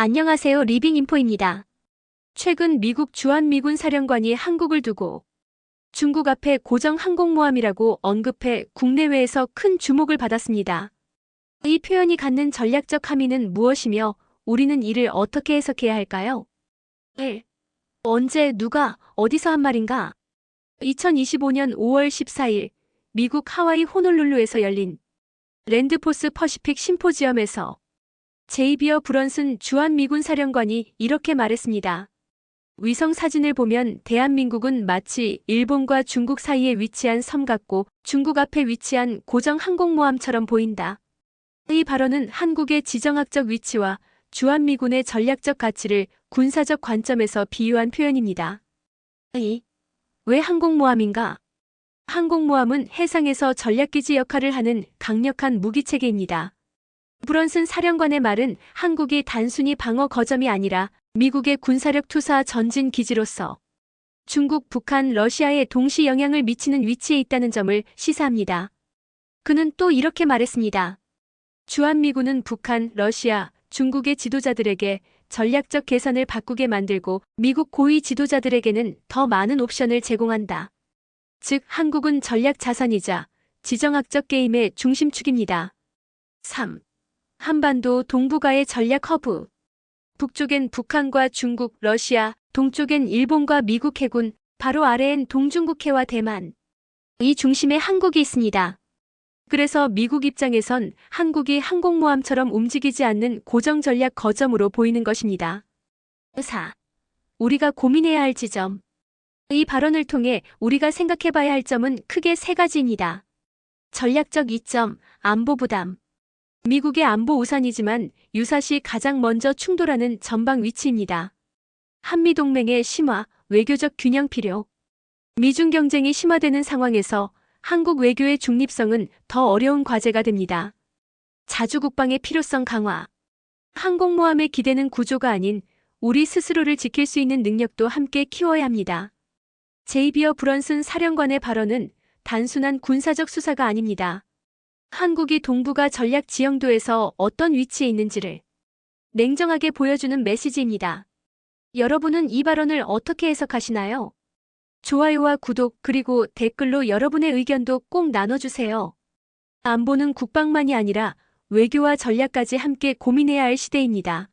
안녕하세요. 리빙인포입니다. 최근 미국 주한미군 사령관이 한국을 두고 중국 앞에 고정 항공모함이라고 언급해 국내외에서 큰 주목을 받았습니다. 이 표현이 갖는 전략적 함의는 무엇이며 우리는 이를 어떻게 해석해야 할까요? 1. 언제, 누가, 어디서 한 말인가? 2025년 5월 14일 미국 하와이 호놀룰루에서 열린 랜드포스 퍼시픽 심포지엄에서 제이비어 브런슨 주한미군 사령관이 이렇게 말했습니다. 위성 사진을 보면 대한민국은 마치 일본과 중국 사이에 위치한 섬 같고 중국 앞에 위치한 고정 항공모함처럼 보인다. 이 발언은 한국의 지정학적 위치와 주한미군의 전략적 가치를 군사적 관점에서 비유한 표현입니다. 2. 왜 항공모함인가? 항공모함은 해상에서 전략기지 역할을 하는 강력한 무기체계입니다. 브런슨 사령관의 말은 한국이 단순히 방어 거점이 아니라 미국의 군사력 투사 전진 기지로서 중국, 북한, 러시아에 동시 영향을 미치는 위치에 있다는 점을 시사합니다. 그는 또 이렇게 말했습니다. 주한미군은 북한, 러시아, 중국의 지도자들에게 전략적 계산을 바꾸게 만들고 미국 고위 지도자들에게는 더 많은 옵션을 제공한다. 즉, 한국은 전략 자산이자 지정학적 게임의 중심축입니다. 3. 한반도 동북아의 전략 허브. 북쪽엔 북한과 중국, 러시아, 동쪽엔 일본과 미국 해군, 바로 아래엔 동중국해와 대만. 이 중심에 한국이 있습니다. 그래서 미국 입장에선 한국이 항공모함처럼 움직이지 않는 고정 전략 거점으로 보이는 것입니다. 4. 우리가 고민해야 할 지점. 이 발언을 통해 우리가 생각해 봐야 할 점은 크게 세 가지입니다. 전략적 이점, 안보 부담. 미국의 안보 우산이지만 유사시 가장 먼저 충돌하는 전방 위치입니다. 한미동맹의 심화, 외교적 균형 필요. 미중 경쟁이 심화되는 상황에서 한국 외교의 중립성은 더 어려운 과제가 됩니다. 자주 국방의 필요성 강화. 항공모함에 기대는 구조가 아닌 우리 스스로를 지킬 수 있는 능력도 함께 키워야 합니다. 제이비어 브런슨 사령관의 발언은 단순한 군사적 수사가 아닙니다. 한국이 동북아 전략 지형도에서 어떤 위치에 있는지를 냉정하게 보여주는 메시지입니다. 여러분은 이 발언을 어떻게 해석하시나요? 좋아요와 구독 그리고 댓글로 여러분의 의견도 꼭 나눠주세요. 안보는 국방만이 아니라 외교와 전략까지 함께 고민해야 할 시대입니다.